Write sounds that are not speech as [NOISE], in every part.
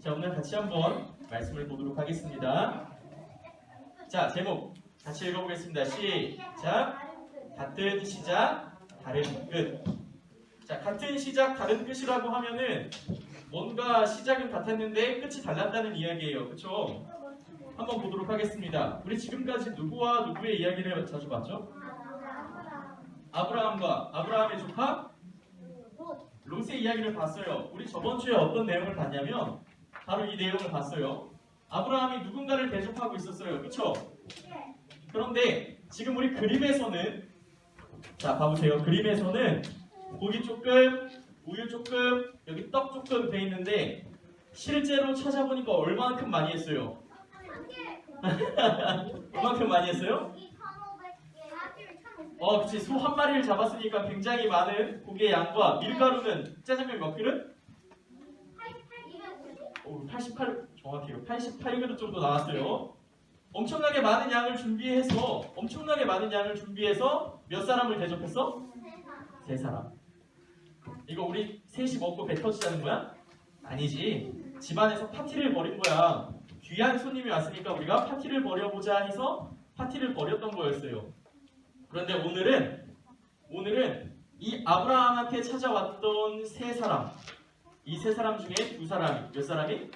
자, 오늘 같이 한번 말씀을 보도록 하겠습니다. 자, 제목 같이 읽어보겠습니다. 시작. 같은 시작, 다른 끝. 자, 같은 시작, 다른 끝이라고 하면은 뭔가 시작은 같았는데 끝이 달랐다는 이야기예요. 그쵸? 한번 보도록 하겠습니다. 우리 지금까지 누구와 누구의 이야기를 자주 봤죠? 아브라함과 아브라함의 조카 롯의 이야기를 봤어요. 우리 저번 주에 어떤 내용을 봤냐면 바로 이 내용을 봤어요. 아브라함이 누군가를 대접하고 있었어요. 그쵸? 그런데 지금 우리 그림에서는 자 봐보세요. 그림에서는 고기 조금, 우유 조금, 여기 떡 조금 돼 있는데 실제로 찾아보니까 얼마만큼 많이 했어요? [LAUGHS] 얼마만큼 많이 했어요? 어, 그치. 소 한 마리를 잡았으니까 굉장히 많은 고기의 양과 밀가루는 짜장면 몇 그릇? 오, 88, 정확해요. 88그릇 정도 나왔어요. 엄청나게 많은 양을 준비해서, 엄청나게 많은 양을 준비해서 몇 사람을 대접했어? 세 사람. 이거 우리 셋이 먹고 배 터지자는 거야? 아니지. 집안에서 파티를 벌인 거야. 귀한 손님이 왔으니까 우리가 파티를 벌여보자 해서 파티를 벌였던 거였어요. 그런데 오늘은 오늘은 이 아브라함한테 찾아왔던 세 사람, 이 세 사람 중에 두 사람이 몇 사람이?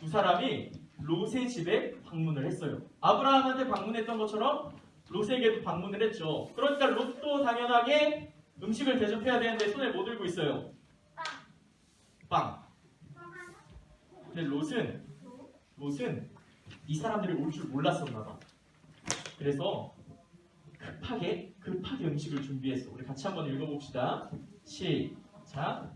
두 사람이 롯의 집에 방문을 했어요. 아브라함한테 방문했던 것처럼 롯에게도 방문을 했죠. 그러니까 롯도 당연하게 음식을 대접해야 되는데 손에 뭐 들고 있어요? 빵. 근데 롯은 롯은 이 사람들이 올 줄 몰랐었나 봐. 그래서 급하게 급하게 음식을 준비했어. 우리 같이 한번 읽어봅시다. 시작.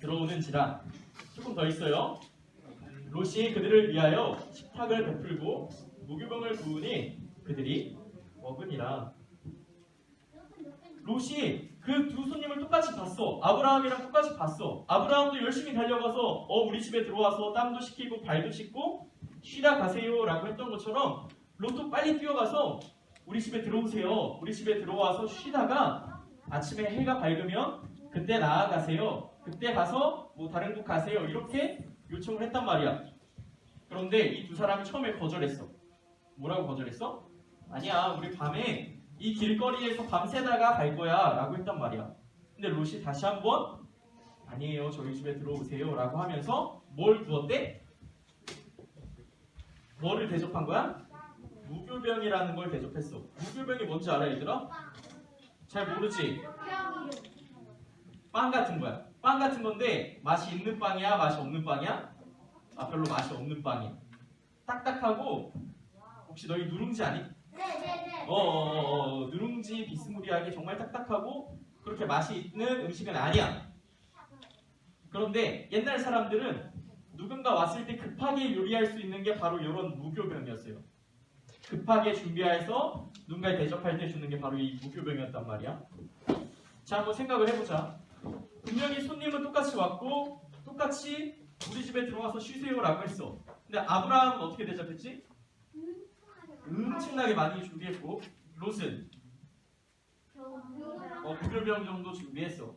들어오는지라 조금 더 있어요 롯이 그들을 위하여 식탁을 베풀고 무교병을 부으니 그들이 먹으니라 롯이 그 두 손님을 똑같이 봤어. 아브라함이랑 똑같이 봤어. 아브라함도 열심히 달려가서 어 우리 집에 들어와서 땀도 식히고 발도 씻고 쉬다 가세요라고 했던 것처럼 롯도 빨리 뛰어가서 우리 집에 들어오세요. 우리 집에 들어와서 쉬다가 아침에 해가 밝으면 그때 나아가세요. 그때 가서 뭐 다른 곳 가세요. 이렇게 요청을 했단 말이야. 그런데 이 두 사람이 처음에 거절했어. 뭐라고 거절했어? 아니야, 우리 밤에 이 길거리에서 밤새다가 갈 거야 라고 했단 말이야. 근데 롯이 다시 한번 아니에요, 저희 집에 들어오세요 라고 하면서 뭘 구웠대? 뭐를 대접한 거야? 무교병이라는 걸 대접했어. 무교병이 뭔지 알아, 얘들아? 잘 모르지? 빵 같은 거야. 빵 같은 건데 맛이 있는 빵이야, 맛이 없는 빵이야? 아, 별로 맛이 없는 빵이야. 딱딱하고 혹시 너희 누룽지 아니? 어, 어, 어, 어, 누룽지 비스무리하게 정말 딱딱하고 그렇게 맛이 있는 음식은 아니야. 그런데 옛날 사람들은 누군가 왔을 때 급하게 요리할 수 있는 게 바로 이런 무교병이었어요. 급하게 준비해서 누군가를 대접할 때 주는 게 바로 이 무교병이었단 말이야. 자, 한번 생각을 해보자. 분명히 손님은 똑같이 왔고 똑같이 우리 집에 들어와서 쉬세요라고 했어. 근데 아브라함은 어떻게 대접했지? 엄청나게 많이 준비했고 롯은 어, 무교병 정도 준비했어.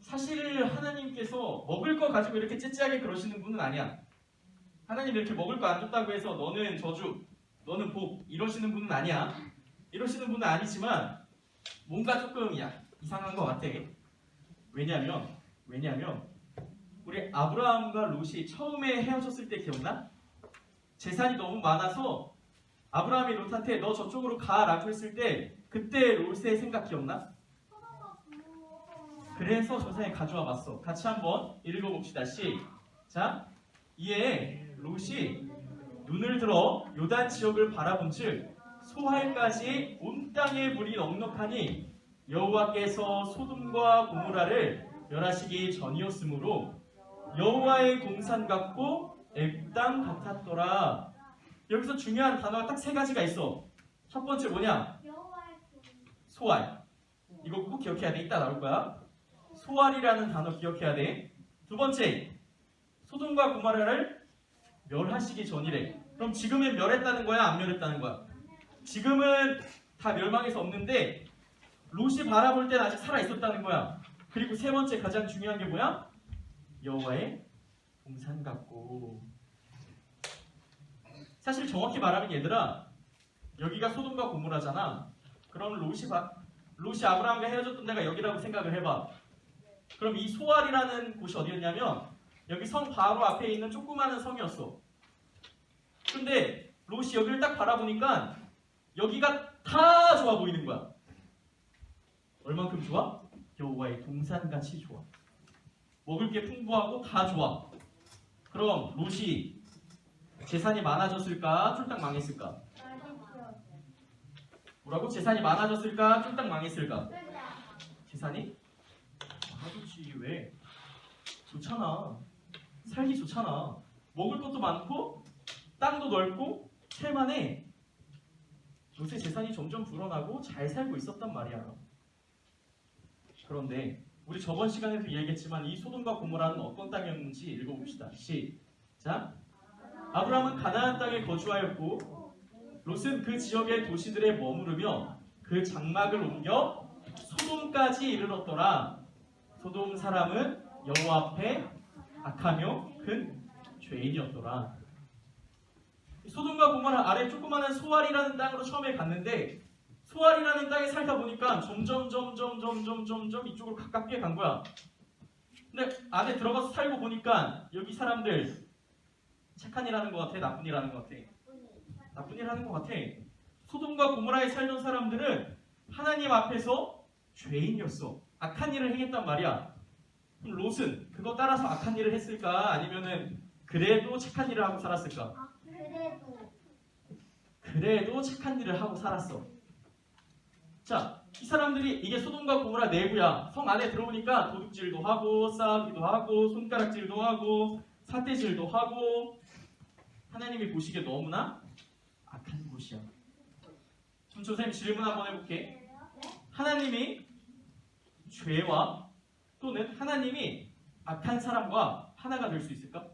사실 하나님께서 먹을 거 가지고 이렇게 째째하게 그러시는 분은 아니야. 하나님 이렇게 먹을 거 안 줬다고 해서 너는 저주, 너는 복 이러시는 분은 아니야. 이러시는 분은 아니지만 뭔가 조금 야 이상한 것 같아. 왜냐면 왜냐면 우리 아브라함과 롯이 처음에 헤어졌을 때 기억나? 재산이 너무 많아서 아브라함이 롯한테 너 저쪽으로 가라고 했을 때 그때 롯의 생각 기억나? 그래서 조상에 가져와 봤어. 같이 한번 읽어봅시다. 시작. 이에 롯이 눈을 들어 요단 지역을 바라본즉 소할까지 온 땅에 물이 넉넉하니 여호와께서 소돔과 고모라를 멸하시기 전이었으므로 여호와의 동산 같고 앱당 같았더라. 여기서 중요한 단어가 딱 세 가지가 있어. 첫 번째 뭐냐? 소알. 이거 꼭 기억해야 돼. 이따 나올 거야. 소알이라는 단어 기억해야 돼. 두 번째, 소돔과 고모라를 멸하시기 전이래. 그럼 지금은 멸했다는 거야? 안 멸했다는 거야? 지금은 다 멸망해서 없는데 롯이 바라볼 때는 아직 살아 있었다는 거야. 그리고 세 번째 가장 중요한 게 뭐야? 여호와의 동산 같고. 사실 정확히 말하면 얘들아 여기가 소돔과 고모라잖아. 그럼 롯이 바, 롯이 아브라함과 헤어졌던 데가 여기라고 생각을 해봐. 그럼 이 소알이라는 곳이 어디였냐면 여기 성 바로 앞에 있는 조그마한 성이었어. 근데 롯이 여기를 딱 바라보니까 여기가 다 좋아 보이는 거야. 얼만큼 좋아? 여호와의 동산같이 좋아. 먹을 게 풍부하고 다 좋아. 그럼 롯이 재산이 많아졌을까? 쫄딱 망했을까? 뭐라고? 재산이 많아졌을까? 쫄딱 망했을까? 재산이? 많아졌지 왜? 좋잖아. 살기 좋잖아. 먹을 것도 많고 땅도 넓고 살만해. 요새 재산이 점점 불어나고 잘 살고 있었단 말이야. 그런데 우리 저번 시간에도 얘기했지만 이 소돔과 고모라는 어떤 땅이었는지 읽어봅시다. 시작. 아브라함은 가나안 땅에 거주하였고 롯은 그 지역의 도시들에 머무르며 그 장막을 옮겨 소돔까지 이르렀더라. 소돔 사람은 여호와 앞에 악하며 큰 죄인이었더라. 소돔과 고모라 아래 조그마한 소알이라는 땅으로 처음에 갔는데 소알이라는 땅에 살다 보니까 점점 점점 점점 점점 이쪽으로 가깝게 간 거야. 근데 안에 들어가서 살고 보니까 여기 사람들 착한 일 하는 것 같아, 나쁜 일 하는 것 같아. 나쁜 일 하는 것 같아. 소돔과 고모라에 살던 사람들은 하나님 앞에서 죄인이었어. 악한 일을 행했단 말이야. 그럼 롯은 그거 따라서 악한 일을 했을까? 아니면은 그래도 착한 일을 하고 살았을까? 그래도 착한 일을 하고 살았어. 자, 이 사람들이 이게 소돔과 고모라 내부야. 성 안에 들어오니까 도둑질도 하고 싸우기도 하고 손가락질도 하고 사태질도 하고 하나님이 보시기에 너무나 악한 곳이야. 그럼 선생님 질문 한번 해볼게. 하나님이 죄와 또는 하나님이 악한 사람과 하나가 될 수 있을까?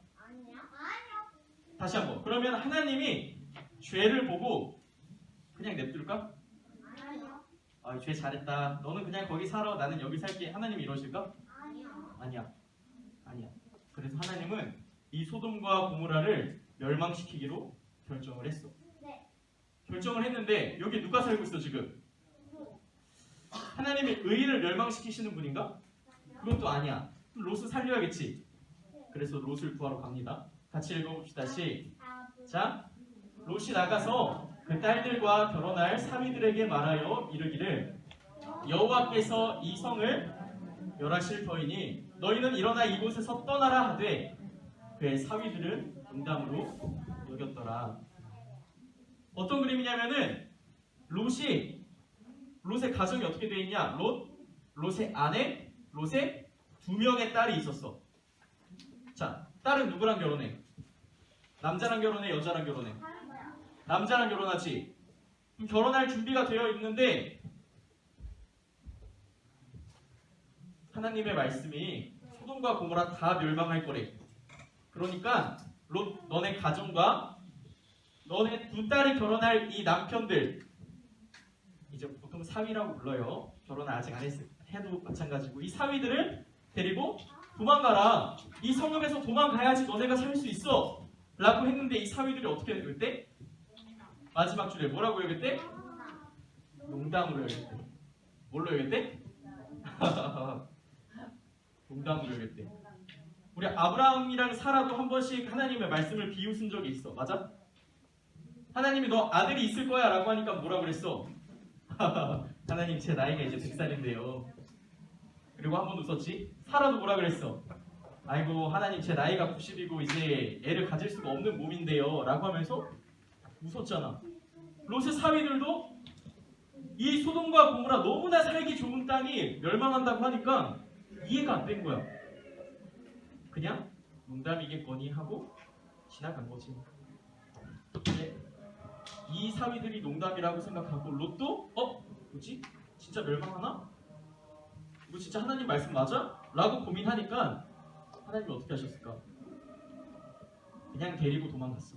다시 한번. 그러면 하나님이 죄를 보고 그냥 냅둘까? 아, 죄 잘했다. 너는 그냥 거기 살아. 나는 여기 살게. 하나님이 이러실까? 아니야. 아니야. 그래서 하나님은 이 소돔과 고모라를 멸망시키기로 결정을 했어. 결정을 했는데 여기 누가 살고 있어 지금? 하나님이 의인을 멸망시키시는 분인가? 그것도 아니야. 롯을 살려야겠지. 그래서 롯을 구하러 갑니다. 같이 읽어봅시다. 시작. 롯이 나가서 그 딸들과 결혼할 사위들에게 말하여 이르기를 여호와께서 이 성을 멸하실 터이니 너희는 일어나 이곳에서 떠나라 하되 그의 사위들은 농담으로 여겼더라. 어떤 그림이냐면은 롯이 롯의 가정이 어떻게 되어 있냐? 롯 롯의 아내 롯의 두 명의 딸이 있었어. 자, 딸은 누구랑 결혼해? 남자랑 결혼해, 여자랑 결혼해? 남자랑 결혼하지. 그럼 결혼할 준비가 되어 있는데 하나님의 말씀이 소돔과 고모라 다 멸망할 거래. 그러니까 롯 너네 가정과 너네 두 딸이 결혼할 이 남편들 이제 보통 사위라고 불러요. 결혼을 아직 안 했을 해도 마찬가지고 이 사위들을 데리고 도망가라. 이 성읍에서 도망가야지 너네가 살 수 있어. 라고 했는데 이 사위들이 어떻게 했대? 마지막 줄에 뭐라고 여겼대? 농담으로 여겼대. 뭘로 여겼대? [LAUGHS] 농담으로 여겼대. 우리 아브라함이랑 사라도 한 번씩 하나님의 말씀을 비웃은 적이 있어. 맞아? 하나님이 너 아들이 있을 거야 라고 하니까 뭐라 그랬어? [LAUGHS] 하나님 제 나이가 이제 100살인데요. 그리고 한 번 웃었지? 사라도 뭐라 그랬어? 아이고 하나님 제 나이가 90이고 이제 애를 가질 수가 없는 몸인데요 라고 하면서 웃었잖아. 롯의 사위들도 이 소돔과 고모라 너무나 살기 좋은 땅이 멸망한다고 하니까 이해가 안 된 거야. 그냥 농담이겠거니 하고 지나간 거지. 이 사위들이 농담이라고 생각하고 롯도 어 뭐지 진짜 멸망하나? 이거 진짜 하나님 말씀 맞아? 라고 고민하니까 하나님이 어떻게 하셨을까? 그냥 데리고 도망갔어.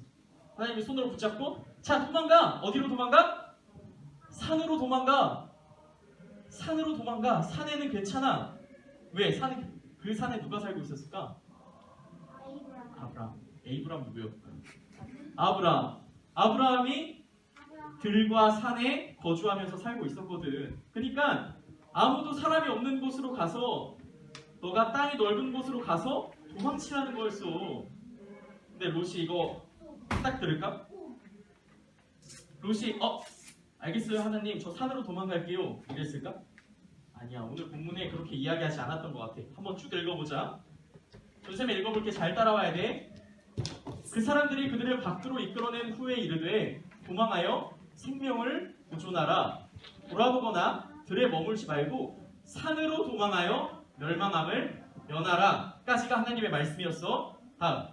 하나님이 손으로 붙잡고 자 도망가 어디로 도망가? 산으로 도망가. 산으로 도망가. 산에는 괜찮아. 왜? 산에 그 산에 누가 살고 있었을까? 아브라함. 에이브람 누구요? 아브라함. 아브라함이 들과 산에 거주하면서 살고 있었거든. 그러니까 아무도 사람이 없는 곳으로 가서 너가 땅이 넓은 곳으로 가서 도망치라는 거였어. 근데 로시 이거 딱 들을까? 로시 어 알겠어요 하나님 저 산으로 도망갈게요 이랬을까? 아니야 오늘 본문에 그렇게 이야기하지 않았던 것 같아. 한번 쭉 읽어보자. 조쌤이 읽어볼게 잘 따라와야 돼. 그 사람들이 그들을 밖으로 이끌어낸 후에 이르되 도망하여 생명을 보존하라 돌아보거나 들에 머물지 말고 산으로 도망하여 멸망함을 면하라 까지가 하나님의 말씀이었어. 다음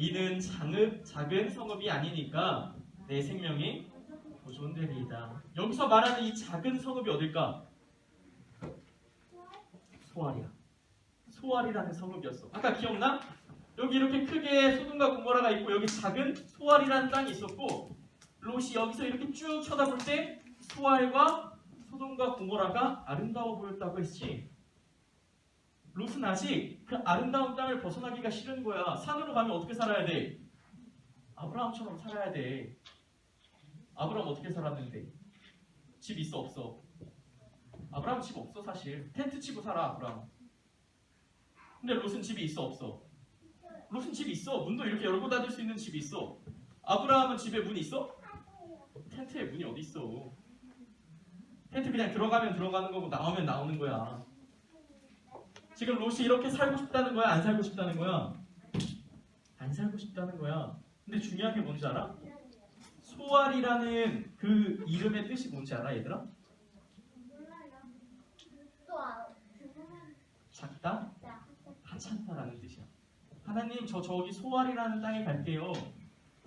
이는 장읍, 작은 성읍이 아니니까 내 생명이 보존되리이다. 여기서 말하는 이 작은 성읍이 어딜까? 소알이야. 소알이라는 성읍이었어. 아까 기억나? 여기 이렇게 크게 소돔과 고모라가 있고 여기 작은 소알이라는 땅이 있었고 롯이 여기서 이렇게 쭉 쳐다볼 때 소알과 소돔과 고모라가 아름다워 보였다고 했지. 롯은 아직 그 아름다운 땅을 벗어나기가 싫은 거야. 산으로 가면 어떻게 살아야 돼? 아브라함처럼 살아야 돼. 아브라함 어떻게 살았는데? 집 있어 없어? 아브라함 집 없어 사실. 텐트 치고 살아 아브라함. 근데 롯은 집이 있어 없어? 롯은 집이 있어. 문도 이렇게 열고 닫을 수 있는 집이 있어. 아브라함은 집에 문이 있어? 텐트에 문이 어디 있어? 텐트 그냥 들어가면 들어가는 거고 나오면 나오는 거야. 지금 롯이 이렇게 살고 싶다는 거야? 안 살고 싶다는 거야? 안 살고 싶다는 거야. 근데 중요한 게 뭔지 알아? 소알이라는 그 이름의 뜻이 뭔지 알아, 얘들아? 작다, 하찮다라는 뜻이야. 하나님, 저 저기 소알이라는 땅에 갈게요.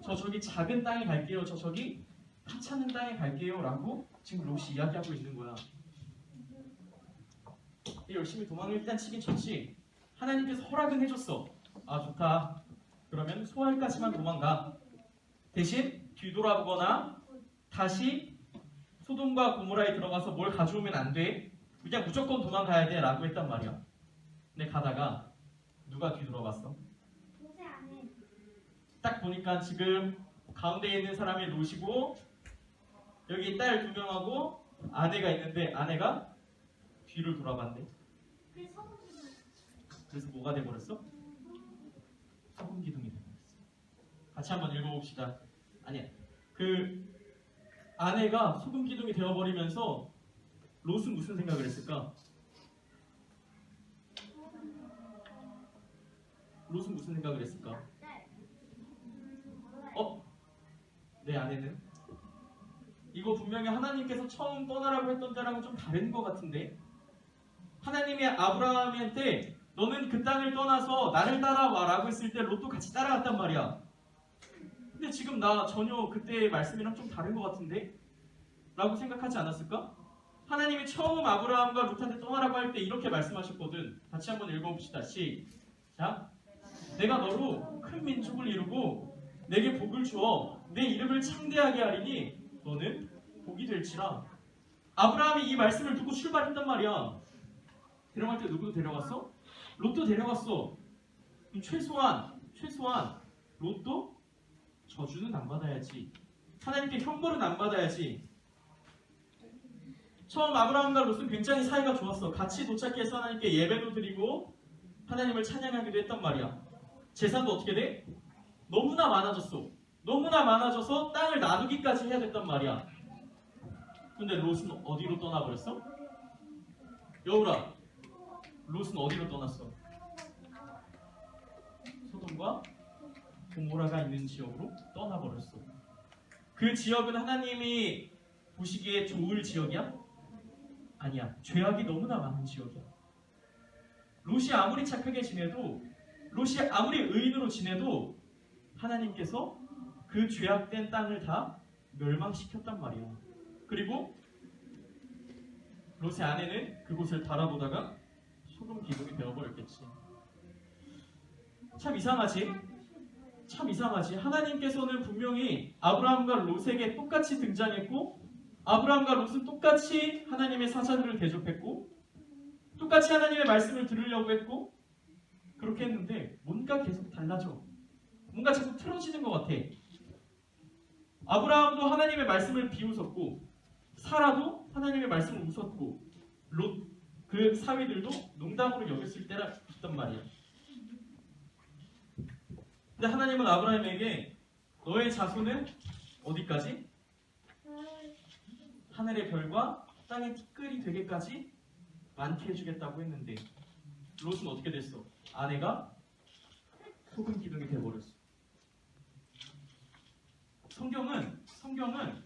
저 저기 작은 땅에 갈게요. 저 저기 하찮은 땅에 갈게요 라고 지금 롯이 이야기하고 있는 거야. 열심히 도망을 일단 치긴 쳤지. 하나님께서 허락은 해줬어. 아 좋다. 그러면 소알까지만 도망가. 대신 뒤돌아보거나 다시 소돔과 고모라에 들어가서 뭘 가져오면 안 돼. 그냥 무조건 도망가야 돼. 라고 했단 말이야. 근데 가다가 누가 뒤돌아봤어? 딱 보니까 지금 가운데에 있는 사람이 롯이고 여기 딸 두 명하고 아내가 있는데 아내가 뒤를 돌아봤네. 그래서 뭐가 돼버렸어? 소금 기둥이 돼버렸어. 같이 한번 읽어봅시다. 아니야. 그 아내가 소금 기둥이 되어버리면서 롯은 무슨 생각을 했을까? 롯은 무슨 생각을 했을까? 어? 내 아내는? 이거 분명히 하나님께서 처음 떠나라고 했던 때랑은 좀 다른 것 같은데 하나님이 아브라함한테 너는 그 땅을 떠나서 나를 따라와라고 했을 때 롯도 같이 따라갔단 말이야. 근데 지금 나 전혀 그때의 말씀이랑 좀 다른 것 같은데? 라고 생각하지 않았을까? 하나님이 처음 아브라함과 롯한테 떠나라고 할 때 이렇게 말씀하셨거든. 같이 한번 읽어봅시다. 시작. 내가 너로 큰 민족을 이루고 내게 복을 주어 내 이름을 창대하게 하리니 너는 복이 될지라. 아브라함이 이 말씀을 듣고 출발했단 말이야. 데려갈 때 누구도 데려갔어? 롯도 데려갔어. 최소한 최소한 롯도 저주는 안 받아야지. 하나님께 형벌은 안 받아야지. 처음 아브라함과 롯은 굉장히 사이가 좋았어. 같이 도착해서 하나님께 예배도 드리고 하나님을 찬양하기도 했단 말이야. 재산도 어떻게 돼? 너무나 많아졌어. 너무나 많아져서 땅을 나누기까지 해야 됐단 말이야. 근데 롯은 어디로 떠나버렸어? 여우라, 롯은 어디로 떠났어? 소돔과 고모라가 있는 지역으로 떠나버렸어. 그 지역은 하나님이 보시기에 좋을 지역이야? 아니야. 죄악이 너무나 많은 지역이야. 롯이 아무리 착하게 지내도 롯이 아무리 의인으로 지내도 하나님께서 그 죄악된 땅을 다 멸망시켰단 말이야. 그리고 롯의 아내는 그곳을 바라보다가 소금 기둥이 되어버렸겠지. 참 이상하지? 참 이상하지? 하나님께서는 분명히 아브라함과 롯에게 똑같이 등장했고 아브라함과 롯은 똑같이 하나님의 사자들을 대접했고 똑같이 하나님의 말씀을 들으려고 했고 그렇게 했는데 뭔가 계속 달라져. 뭔가 자꾸 틀어지는 것 같아. 아브라함도 하나님의 말씀을 비웃었고 사라도 하나님의 말씀을 웃었고 롯 그 사위들도 농담으로 여겼을 때라 있단 말이야. 근데 하나님은 아브라함에게 너의 자손은 어디까지? 하늘의 별과 땅의 티끌이 되게까지 많게 해주겠다고 했는데 롯은 어떻게 됐어? 아내가 소금 기둥이 돼버렸어. 성경은 성경은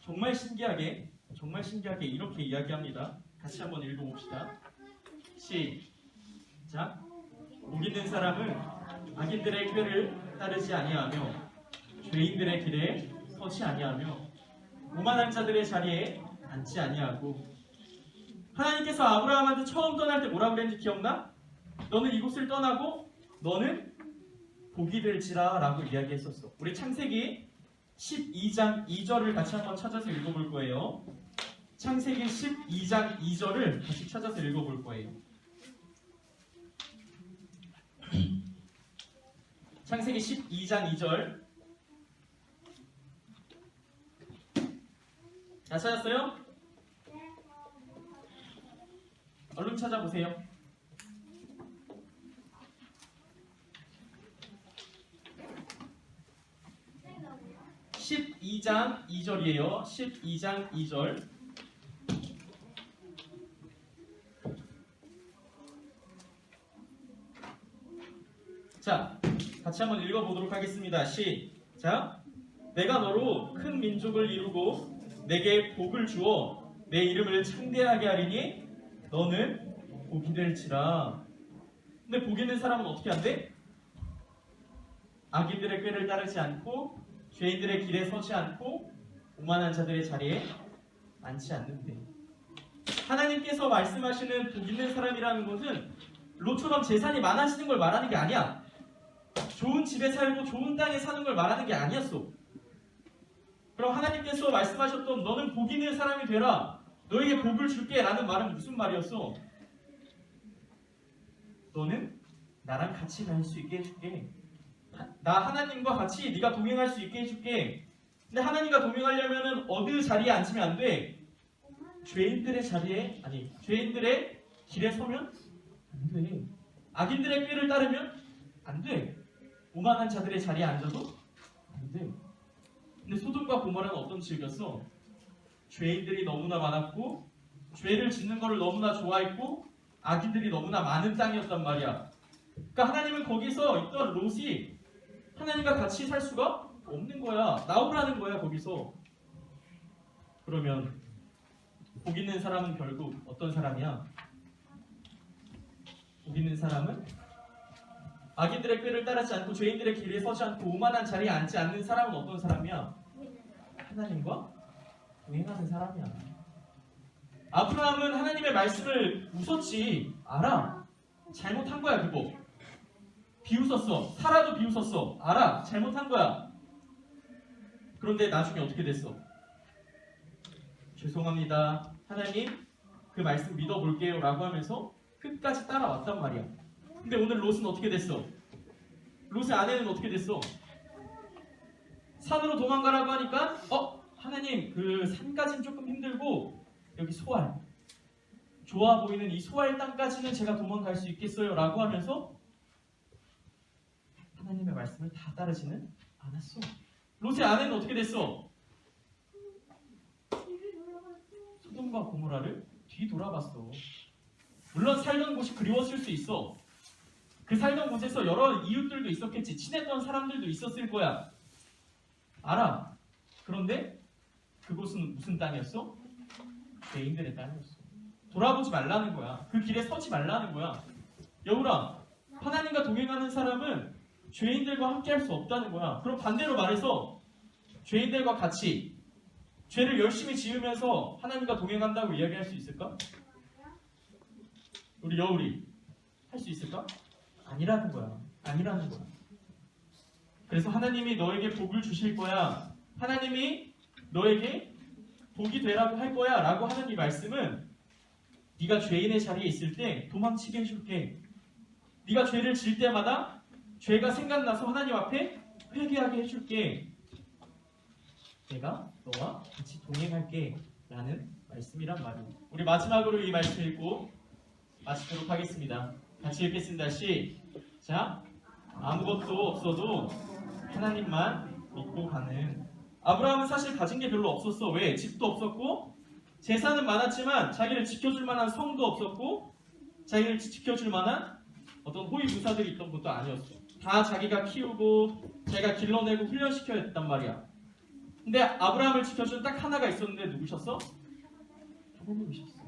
정말 신기하게 정말 신기하게 이렇게 이야기합니다. 같이 한번 읽어봅시다. 시작. 복 있는 사람은 악인들의 꾀를 따르지 아니하며 죄인들의 길에 서지 아니하며 오만한 자들의 자리에 앉지 아니하고 하나님께서 아브라함한테 처음 떠날 때 뭐라 그랬는지 기억나? 너는 이곳을 떠나고 너는 복이 될지라 라고 이야기했었어. 우리 창세기 12장 2절을 같이 한번 찾아서 읽어볼 거예요. 창세기 12장 2절을 같이 찾아서 읽어볼 거예요. [CLEARS THROAT] 창세기 12장 2절 다 찾았어요? 얼른 찾아보세요. 십이 장 2절이에요. 12장 2절. 자, 같이 한번 읽어보도록 하겠습니다. 시작. 내가 너로 큰 민족을 이루고 내게 복을 주어 내 이름을 창대하게 하리니 너는 복이 될지라. 근데 복 있는 사람은 어떻게 한대? 악인들의 꾀를 따르지 않고 죄인들의 길에 서지 않고 오만한 자들의 자리에 앉지 않는데. 하나님께서 말씀하시는 복 있는 사람이라는 것은 롯처럼 재산이 많아지는 걸 말하는 게 아니야. 좋은 집에 살고 좋은 땅에 사는 걸 말하는 게 아니었어. 그럼 하나님께서 말씀하셨던 너는 복 있는 사람이 되라. 너에게 복을 줄게 라는 말은 무슨 말이었어? 너는 나랑 같이 갈 수 있게 해줄게. 하- 나 하나님과 같이 네가 동행할 수 있게 해줄게. 근데 하나님과 동행하려면은 어느 자리에 앉으면 안 돼. 죄인들의 자리에 아니 죄인들의 길에 서면 안 돼. 악인들의 꾀를 따르면 안 돼. 오만한 자들의 자리에 앉아도 안 돼. 근데 소돔과 고모라는 어떤 지역이었어? 죄인들이 너무나 많았고 죄를 짓는 것을 너무나 좋아했고 악인들이 너무나 많은 땅이었단 말이야. 그러니까 하나님은 거기서 있던 롯이 하나님과 같이 살 수가 없는 거야. 나오라는 거야 거기서. 그러면 복 있는 사람은 결국 어떤 사람이야? 복 있는 사람은 악인들의 꾀를 따르지 않고 죄인들의 길에 서지 않고 오만한 자리에 앉지 않는 사람은 어떤 사람이야? 하나님과 동행하는 사람이야. 아브라함은 하나님의 말씀을 웃었지. 알아. 잘못한 거야, 그거. 비웃었어. 사라도 비웃었어. 알아. 잘못한 거야. 그런데 나중에 어떻게 됐어? 죄송합니다. 하나님, 그 말씀 믿어볼게요. 라고 하면서 끝까지 따라왔단 말이야. 근데 오늘 롯은 어떻게 됐어? 롯의 아내는 어떻게 됐어? 산으로 도망가라고 하니까 어 하나님 그 산까지는 조금 힘들고 여기 소알 좋아 보이는 이 소알 땅까지는 제가 도망갈 수 있겠어요라고 하면서 하나님의 말씀을 다 따르지는 않았어. 롯의 아내는 어떻게 됐어? 소돔과 고모라를 뒤돌아봤어. 물론 살던 곳이 그리웠을 수 있어. 그 살던 곳에서 여러 이웃들도 있었겠지. 친했던 사람들도 있었을 거야. 알아. 그런데 그곳은 무슨 땅이었어? 죄인들의 땅이었어. 돌아보지 말라는 거야. 그 길에 서지 말라는 거야. 여우라, 하나님과 동행하는 사람은 죄인들과 함께 할 수 없다는 거야. 그럼 반대로 말해서 죄인들과 같이 죄를 열심히 지으면서 하나님과 동행한다고 이야기할 수 있을까? 우리 있을까? 아니라는 거야. 아니라는 거야. 그래서 하나님이 너에게 복을 주실 거야. 하나님이 너에게 복이 되라고 할 거야. 라고 하는 이 말씀은 네가 죄인의 자리에 있을 때 도망치게 해줄게. 네가 죄를 질 때마다 죄가 생각나서 하나님 앞에 회개하게 해줄게. 내가 너와 같이 동행할게. 라는 말씀이란 말이에요. 우리 마지막으로 이 말씀 읽고 마치도록 하겠습니다. 같이 읽겠습니다. 시 작. 아무것도 없어도 하나님만 믿고 가는 아브라함은 사실 가진 게 별로 없었어. 왜? 집도 없었고 재산은 많았지만 자기를 지켜줄 만한 성도 없었고 자기를 지- 지켜줄 만한 어떤 호위 무사들이 있던 것도 아니었어. 다 자기가 키우고 자기가 길러내고 훈련시켜야 했단 말이야. 근데 아브라함을 지켜준 딱 하나가 있었는데 누구셨어? 하나님이셨어.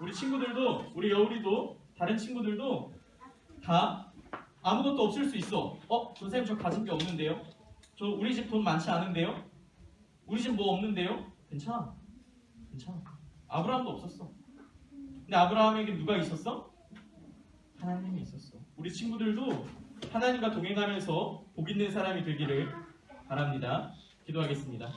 우리 친구들도 우리 여울이도 다른 친구들도 다 아무것도 없을 수 있어. 어, 선생님 저 가진 게 없는데요. 저 우리 집 돈 많지 않은데요. 우리 집 뭐 없는데요. 괜찮아. 괜찮아. 아브라함도 없었어. 근데 아브라함에게 누가 있었어? 하나님이 있었어. 우리 친구들도 하나님과 동행하면서 복 있는 사람이 되기를 바랍니다. 기도하겠습니다.